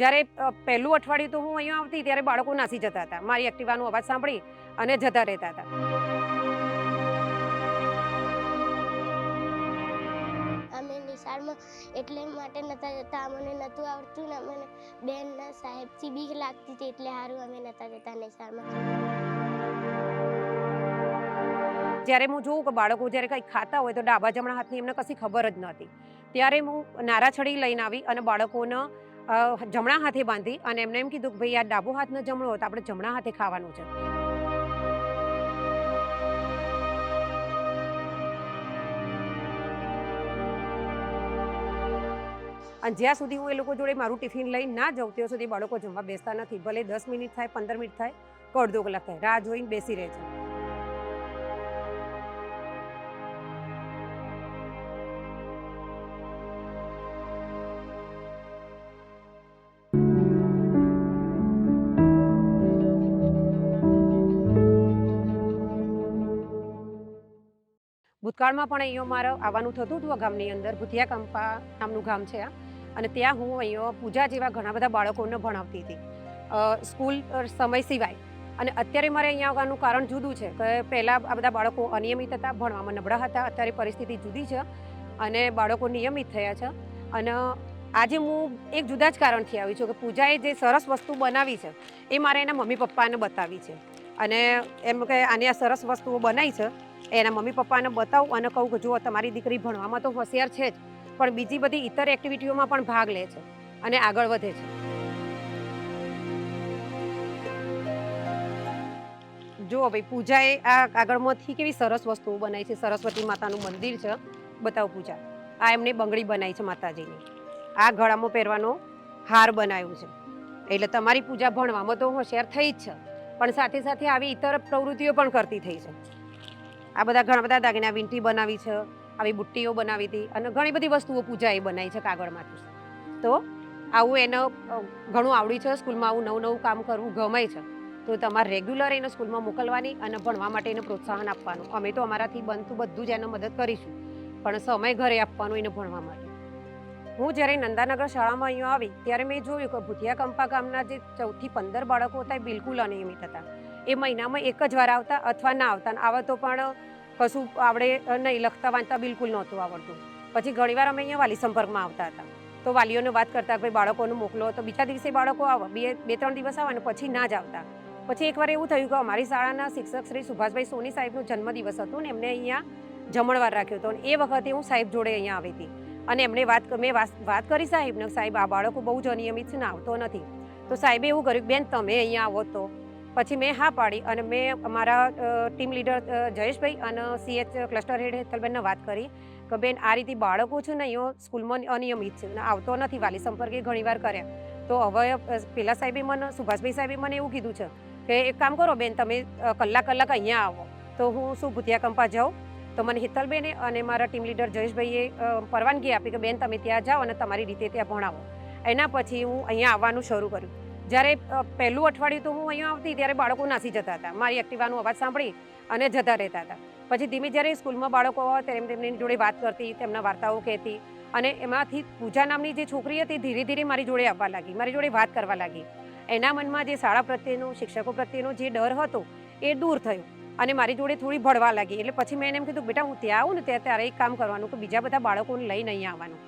જ્યારે પહેલું અઠવાડિયું તો હું અહીંયા આવતી ત્યારે બાળકો નાસી જતા હતા. મારી એક્ટિવાનો અવાજ સાંભળી અને જતા રહેતા હતા. અમે નિશાળમાં એટલે માટે નતા જતા. અમને નહોતું આવડતું ને અમને બેનના સાહેબથી બીક લાગતી હતી એટલે સારું અમે નતા જતા નિશાળમાં. જ્યારે હું જોઉં કે બાળકો જ્યારે કંઈક ખાતા હોય તો ડાબા જમણા હાથની એમને કશી ખબર જ નહોતી. ત્યારે હું નારાછડી લઈને આવી અને બાળકોને જમણા હાથે બાંધી અને એમને એમ કીધું કે ભાઈ, આ ડાબો હાથ જમણો હોય તો આપણે જમણા હાથે ખાવાનું છે. અને જ્યાં સુધી હું એ લોકો જોડે મારું ટિફિન લઈને ના જાઉં, ત્યાં સુધી બાળકો જમવા બેસતા નથી. ભલે દસ મિનિટ થાય, પંદર મિનિટ થાય, કે અડધો કલાક થાય. રાહ જોઈને બેસી રહે છે. ભૂતકાળમાં પણ અહીંયા મારે આવવાનું થતું હતું આ ગામની અંદર ભૂતિયા કંપા નામનું ગામ છે આ. અને ત્યાં હું અહીંયા પૂજા જેવા ઘણા બધા બાળકોને ભણાવતી હતી. સ્કૂલ સમય સિવાય. અને અત્યારે મારે અહીંયા આવવાનું કારણ જુદું છે કે પહેલાં આ બધા બાળકો અનિયમિત હતા, ભણવામાં નબળા હતા, અત્યારે પરિસ્થિતિ જુદી છે અને બાળકો નિયમિત થયા છે. અને આજે હું એક જુદા જ કારણથી આવી છું કે પૂજાએ જે સરસ વસ્તુ બનાવી છે, એ મારે એના મમ્મી પપ્પાને બતાવી છે. અને એમ કે આની આ સરસ વસ્તુઓ બનાવી છે એના મમ્મી પપ્પાને બતાવું અને કહું કે જુઓ, તમારી દીકરી ભણવામાં તો હોશિયાર છે જ, પણ બીજી બધી ઇતર એક્ટિવિટીઓમાં પણ ભાગ લે છે અને આગળ વધે છે. જુઓ ભાઈ, પૂજાએ આ કાગળમાંથી કેવી સરસ વસ્તુઓ બનાવી છે. સરસ્વતી માતાનું મંદિર છે. બતાવો પૂજા. આ એમને બંગડી બનાવી છે માતાજીની. આ ગળામાં પહેરવાનો હાર બનાવ્યો છે. એટલે તમારી પૂજા ભણવામાં તો હોશિયાર થઈ જ છે. પણ સાથે સાથે આવી ઇતર પ્રવૃત્તિઓ પણ કરતી થઈ છે. આ બધા ઘણા બધા દાગીના વીંટી બનાવી છે, આવી બુટ્ટીઓ બનાવી હતી અને ઘણી બધી વસ્તુઓ પૂજા એ બનાવી છે કાગળમાંથી તો. આવું એને ઘણું આવડી છે સ્કૂલમાં આવું નવું નવું કામ કરવું ગમે છે. તો તમારે રેગ્યુલર એને સ્કૂલમાં મોકલવાની અને ભણવા માટે એને પ્રોત્સાહન આપવાનું. અમે તો અમારાથી બનતું બધું જ એને મદદ કરીશું, પણ સમય ઘરે આપવાનો એને ભણવા માટે. હું જ્યારે નંદાનગર શાળામાં અહીંયા આવી, ત્યારે મેં જોયું કે ભૂતિયા કંપા ગામના જે ચૌદથી પંદર બાળકો હતા એ બિલકુલ અનિયમિત હતા. એ મહિનામાં એક જ વાર આવતા અથવા ના આવતા. આવા આવે તો પણ કશું આવડે નહીં લખતા વાંચતા બિલકુલ નહોતું આવડતું. પછી ઘણીવાર અમે અહીંયા વાલી સંપર્કમાં આવતા હતા. તો વાલીઓને વાત કરતા ભાઈ બાળકોને મોકલો, તો બીજા દિવસે બાળકો આવે, બે બે, ત્રણ દિવસ આવે ને પછી ના જ આવતા. પછી એકવાર એવું થયું કે અમારી શાળાના શિક્ષક શ્રી સુભાષભાઈ સોની સાહેબનો જન્મદિવસ હતો ને એમને અહીંયા જમણવાર રાખ્યો હતો. અને એ વખતે હું સાહેબ જોડે અહીંયા આવી હતી. અને એમણે વાત મેં વાત કરી સાહેબને સાહેબ આ બાળકો બહુ જ અનિયમિત છે ને આવતો નથી. તો સાહેબે એવું કર્યું બેન તમે અહીંયા આવો તો. પછી મેં હા પાડી અને મેં અમારા ટીમ લીડર જયેશભાઈ અને સીએચ ક્લસ્ટર હેડ હેતલબેનને વાત કરી કે બેન આ રીતે બાળકો છે ને અહીંયા સ્કૂલમાં અનિયમિત છે અને આવતો નથી, વાલી સંપર્કે ઘણીવાર કરે. તો હવે પેલા સાહેબે મને, સુભાષભાઈ સાહેબે મને એવું કીધું છે કે એક કામ કરો બેન તમે કલાક કલાક અહીંયા આવો. તો હું શું ભૂતિયા કંપા જાઉં. તો મને હિતલબેને અને મારા ટીમ લીડર જયેશભાઈએ પરવાનગી આપી કે બેન તમે ત્યાં જાઓ અને તમારી રીતે ત્યાં ભણાવો. એના પછી હું અહીંયા આવવાનું શરૂ કર્યું. જ્યારે પહેલું અઠવાડિયું તો હું અહીંયા આવતી ત્યારે બાળકો નાસી જતા હતા. મારી એક્ટિવાનો અવાજ સાંભળી અને જતા રહેતા હતા. પછી ધીમે જ્યારે સ્કૂલમાં બાળકો આવે ત્યારે તેમની જોડે વાત કરતી, તેમના વાર્તાઓ કહેતી અને એમાંથી પૂજા નામની જે છોકરી હતી ધીરે ધીરે મારી જોડે આવવા લાગી, મારી જોડે વાત કરવા લાગી. એના મનમાં જે શાળા પ્રત્યેનો, શિક્ષકો પ્રત્યેનો જે ડર હતો એ દૂર થયો અને મારી જોડે થોડી ભળવા લાગી. એટલે પછી મેં એને એમ કીધું, બેટા, હું ત્યાં આવું ને ત્યાં ત્યારે એક કામ કરવાનું કે બીજા બધા બાળકોને લઈને અહીંયા આવવાનું.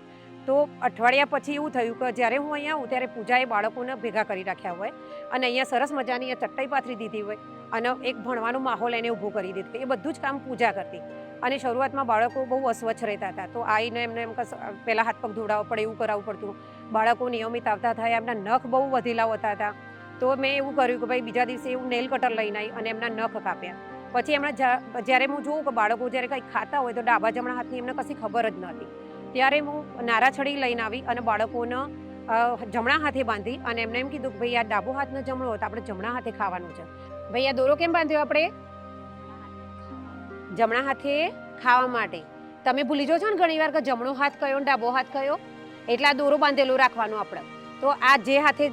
તો અઠવાડિયા પછી એવું થયું કે જ્યારે હું અહીંયા આવું ત્યારે પૂજાએ બાળકોને ભેગા કરી રાખ્યા હોય અને અહીંયા સરસ મજાની ચટ્ટાઈ પાથરી દીધી હોય અને એક ભણવાનો માહોલ એને ઊભો કરી દીધો એ બધું જ કામ પૂજા કરતી. અને શરૂઆતમાં બાળકો બહુ અસ્વચ્છ રહેતા હતા. તો આવીને એમને એમ પહેલાં હાથ પગ ધોડાવવા પડે એવું કરાવવું પડતું. બાળકો નિયમિત આવતા થયા એમના નખ બહુ વધેલા હોતા હતા. તો મેં એવું કર્યું કે ભાઈ બીજા દિવસે એવું નેલ કટર લઈને આવી અને એમના નખ કાપ્યા. પછી એમણે જ્યારે હું જોઉં કે બાળકો જ્યારે કંઈક ખાતા હોય તો ડાબા જમણા હાથની એમને કશી ખબર જ નહોતી. ત્યારે હું નારાછડી લઈને આવી અને બાળકોને જમણા હાથે બાંધી અને એમને એમ કીધું કે ભાઈ આ ડાબો હાથનો જમણો હોય તો આપણે જમણા હાથે ખાવાનું છે. ભાઈ આ દોરો કેમ બાંધ્યો આપણે? જમણા હાથે ખાવા માટે. તમે ભૂલી જાઓ છો ને ઘણીવાર કે જમણો હાથ કયો ડાબો હાથ કયો? એટલે આ દોરો બાંધેલો રાખવાનો આપણે. તો આ જે હાથે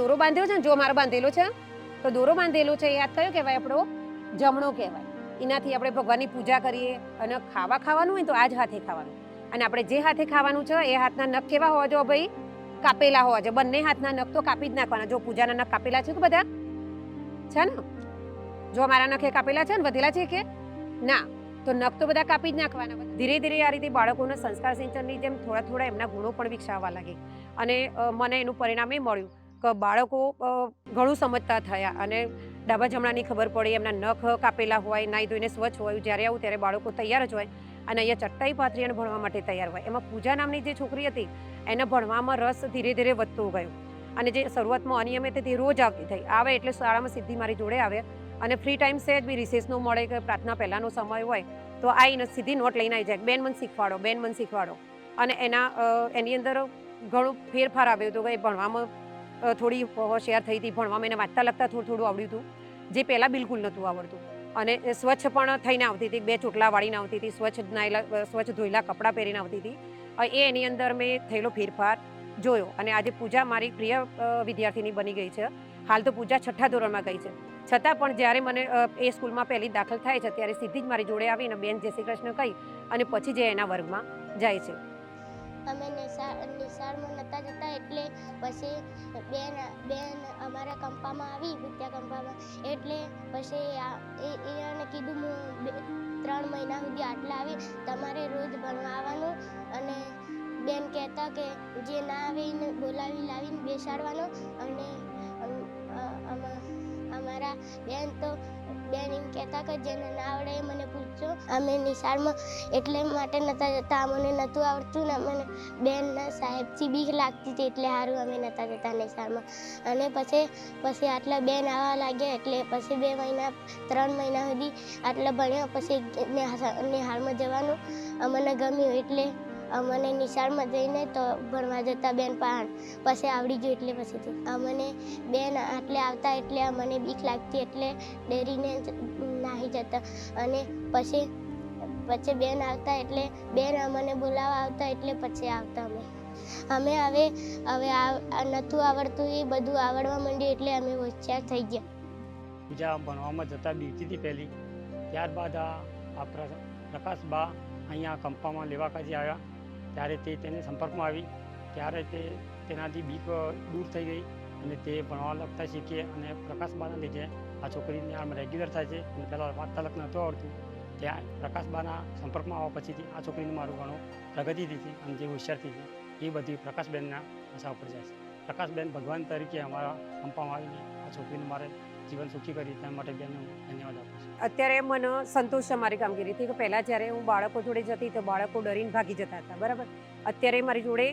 દોરો બાંધ્યો છે ને, જો મારો બાંધેલો છે, તો દોરો બાંધેલો છે, એ હાથ કયો કહેવાય આપણો? જમણો કહેવાય. એનાથી આપણે ભગવાનની પૂજા કરીએ અને ખાવા ખાવાનું હોય તો આ જ હાથે ખાવાનું. અને આપણે જે હાથે ખાવાનું છે, એ હાથના નખ કેવા હોવા જો ભાઈ? કાપેલા હોવા જોઈએ. બંને હાથના નખ તો કાપી જ નાખવાના. જો પૂજાના નખ કાપેલા છે કે બધા? છે ને? જો મારા નખે કાપેલા છે ને, વધેલા છે કે? ના. તો નખ તો બધા કાપી જ નાખવાના. ધીરે ધીરે આ રીતે બાળકોના સંસ્કાર સિંચનની જેમ થોડા થોડા એમના ગુણો પણ વિકસાવવા લાગે. અને મને એનું પરિણામ એ મળ્યું કે બાળકો ઘણું સમજતા થયા અને ડાબા જમણાની ખબર પડી. એમના નખ કાપેલા હોય નાઈ ધોઈને સ્વચ્છ હોય. જ્યારે આવું ત્યારે બાળકો તૈયાર જ હોય. અને અહીંયા ચટ્ટાઈ પાથરીને ભણવા માટે તૈયાર હોય. એમાં પૂજા નામની જે છોકરી હતી, એને ભણવામાં રસ ધીરે ધીરે વધતો ગયો. અને જે શરૂઆતમાં અનિયમિત હતી, રોજ આવતી થઈ. આવે એટલે શાળામાં સીધી મારી જોડે આવે. અને ફ્રી ટાઈમ છે જ બી રિસેસનો મળે કે પ્રાર્થના પહેલાંનો સમય હોય, તો આવીને સીધી નોટ લઈને આવી જાય. બેન મને શીખવાડો, બેન મને શીખવાડો. અને એના એની અંદર ઘણો ફેરફાર આવ્યો હતો કે ભણવામાં થોડી હોશિયાર થઈ હતી. ભણવામાં એને વાંચતા લખતા થોડું થોડું આવડ્યું હતું. જે પહેલાં બિલકુલ નહોતું આવડતું. અને સ્વચ્છ પણ થઈને આવતી હતી, બે ચોટલા વાળીને આવતી હતી, સ્વચ્છ નાયેલા સ્વચ્છ ધોયેલા કપડાં પહેરીને આવતી હતી. એ એની અંદર મેં થયેલો ફેરફાર જોયો અને આજે પૂજા મારી પ્રિય વિદ્યાર્થીની બની ગઈ છે. હાલ તો પૂજા છઠ્ઠા ધોરણમાં ગઈ છે. છતાં પણ જ્યારે મને એ સ્કૂલમાં પહેલી દાખલ થાય છે, ત્યારે સીધી જ મારી જોડે આવીને બેન જય શ્રી કૃષ્ણ કહી અને પછી જે એના વર્ગમાં જાય છે. અમે નિશાળ નિશાળમાં નહોતા જતા એટલે પછી બેન બેન અમારા કંપામાં આવી વિદ્યા કંપામાં. એટલે પછી એને કીધું, હું ત્રણ મહિના સુધી આટલા આવી, તમારે રોજ ભણવા આવવાનું અને બેન કહેતા કે, જે ના આવે એને બોલાવી લાવીને બેસાડવાનો. અને અમા- અમારા બેન તો બેન એમ કહેતા કે જેને ના આવડે મને પૂછજો. અમે નિશાળમાં એટલે માટે નહોતા જતા. અમને નહોતું આવડતું ને અમને બેનના સાહેબથી બીક લાગતી હતી એટલે સારું અમે નહોતા જતા નિશાળમાં. અને પછી પછી આટલા બેન આવવા લાગ્યા એટલે પછી બે મહિના, ત્રણ મહિના સુધી આટલા ભણ્યા. પછી નિહાળમાં જવાનું અમને ગમ્યું એટલે અમને નિશાળમાં જઈને તો ભણવા જતા બેન પણ પછી આવડી ગયું એટલે પછી અમને બેન આટલે આવતા એટલે અમને બીક લાગતી એટલે ડરીને નાહી જતા. અને પછી પછી બેન આવતા એટલે બેન અમને બોલાવવા આવતા એટલે પછી આવતા અમે. અમે હવે હવે નહોતું આવડતું એ બધું આવડવા માંડ્યું એટલે અમે હોશિયાર થઈ ગયા. બીજા ભણવામાં જતા બીજી હતી પહેલી. ત્યારબાદ આ આ પ્ર- પ્રકાશબા અહીંયા કંપામાં લેવા કાજે આવ્યા. ત્યારે તે તેને સંપર્કમાં આવી. ત્યારે તે તેનાથી બીક દૂર થઈ ગઈ અને તે ભણવા લખતા શીખે અને પ્રકાશબાના લીધે આ છોકરીની આમ રેગ્યુલર થાય છે. અને પહેલાં વાંચતા લખ નહોતું આવડતું. ત્યાં પ્રકાશબાના સંપર્કમાં આવવા પછીથી આ છોકરીનું મારું ઘણું પ્રગતિ હતી અને જે હોશિયાર થઈ છે એ બધી પ્રકાશબેનના આશા ઉપર જાય છે. પ્રકાશબેન ભગવાન તરીકે અમારા કંપામાં આવીને આ છોકરીને મારે જીવન સુખી કરી તેના માટે બેન ધન્યવાદ આપું છું. અત્યારે મને સંતોષ છે મારી કામગીરીથી કે પહેલાં જ્યારે હું બાળકો જોડે જતી તો બાળકો ડરીને ભાગી જતા હતા, બરાબર? અત્યારે મારી જોડે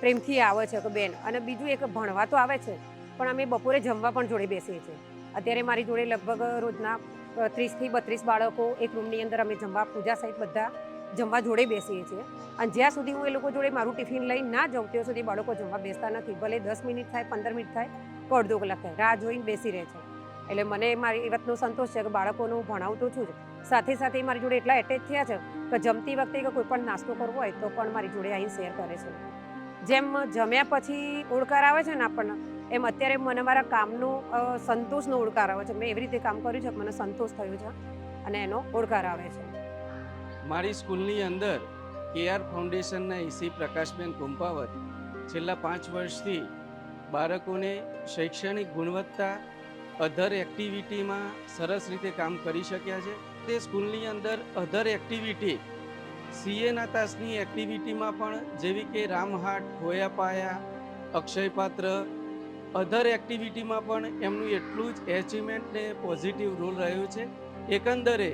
પ્રેમથી આવે છે કે બેન અને બીજું એક ભણવા તો આવે છે, પણ અમે બપોરે જમવા પણ જોડે બેસીએ છીએ. અત્યારે મારી જોડે લગભગ રોજના ત્રીસથી બત્રીસ બાળકો એક રૂમની અંદર અમે જમવા, પૂજા સહિત બધા જમવા જોડે બેસીએ છીએ. અને જ્યાં સુધી હું એ લોકો જોડે મારું ટિફિન લઈને ના જાઉં, ત્યાં સુધી બાળકો જમવા બેસતા નથી. ભલે દસ મિનિટ થાય, પંદર મિનિટ થાય અડધો કલાક રાહ જોઈને બેસી રહે છે. એટલે મને મારી એ વાતનો સંતોષ છે કે બાળકોને હું ભણાવતો છું જ. સાથે સાથે મારી જોડે એટલા એટેચ થયા છે કે જમતી વખતે કે કોઈ પણ નાસ્તો કરવો હોય તો પણ મારી જોડે અહીં શેર કરે છે. જેમ જમ્યા પછી ઓળકાર આવે છે ને આપણને, એમ અત્યારે મને મારા કામનો સંતોષનો ઓળકાર આવે છે. મેં એવી રીતે કામ કર્યું છે મને સંતોષ થયો છે અને એનો ઓળકાર આવે છે. મારી સ્કૂલની અંદર કેઆર ફાઉન્ડેશનના ઈસી પ્રકાશબેન કુંપાવત છેલ્લા પાંચ વર્ષથી બાળકોને શૈક્ષણિક ગુણવત્તા અધર એક્ટિવિટીમાં સરસ રીતે કામ કરી શક્યા છે. તે સ્કૂલની અંદર અધર એક્ટિવિટી સીએના તાસની એક્ટિવિટીમાં પણ જેવી કે રામહાટ હોયાપાયા અક્ષયપાત્ર અધર એક્ટિવિટીમાં પણ એમનું એટલું જ એચિવમેન્ટ ને પોઝિટિવ રોલ રહ્યો છે. એકંદરે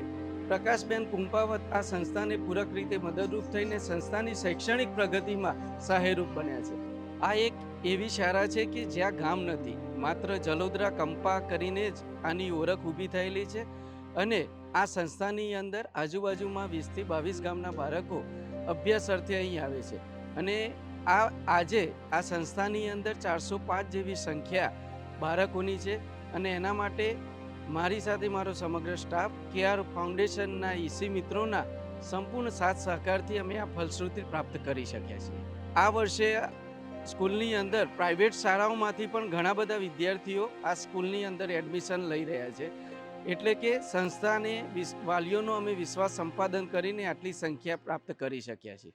પ્રકાશબેન કુંપાવત આ સંસ્થાને પૂરક રીતે મદદરૂપ થઈને સંસ્થાની શૈક્ષણિક પ્રગતિમાં સહાયરૂપ બન્યા છે. આ એક એવી શાળા છે કે જ્યાં ગામ નથી, માત્ર જલોદરા કંપા કરીને જ આની ઓળખ ઊભી થયેલી છે અને આ સંસ્થાની અંદર આજુબાજુમાં વીસથી બાવીસ ગામના બાળકો અભ્યાસ અર્થે અહીં આવે છે. અને આ, આજે આ સંસ્થાની અંદર ચારસો પાંચ જેવી સંખ્યા બાળકોની છે અને એના માટે મારી સાથે મારો સમગ્ર સ્ટાફ કેઆર ફાઉન્ડેશનના ઈસી મિત્રોના સંપૂર્ણ સાથ સહકારથી અમે આ ફલશ્રુતિ પ્રાપ્ત કરી શક્યા છીએ. આ વર્ષે સ્કૂલની અંદર પ્રાઇવેટ શાળાઓમાંથી પણ ઘણા બધા વિદ્યાર્થીઓ આ સ્કૂલની અંદર એડમિશન લઈ રહ્યા છે. એટલે કે સંસ્થાને વાલીઓનો અમે વિશ્વાસ સંપાદન કરીને આટલી સંખ્યા પ્રાપ્ત કરી શક્યા છીએ.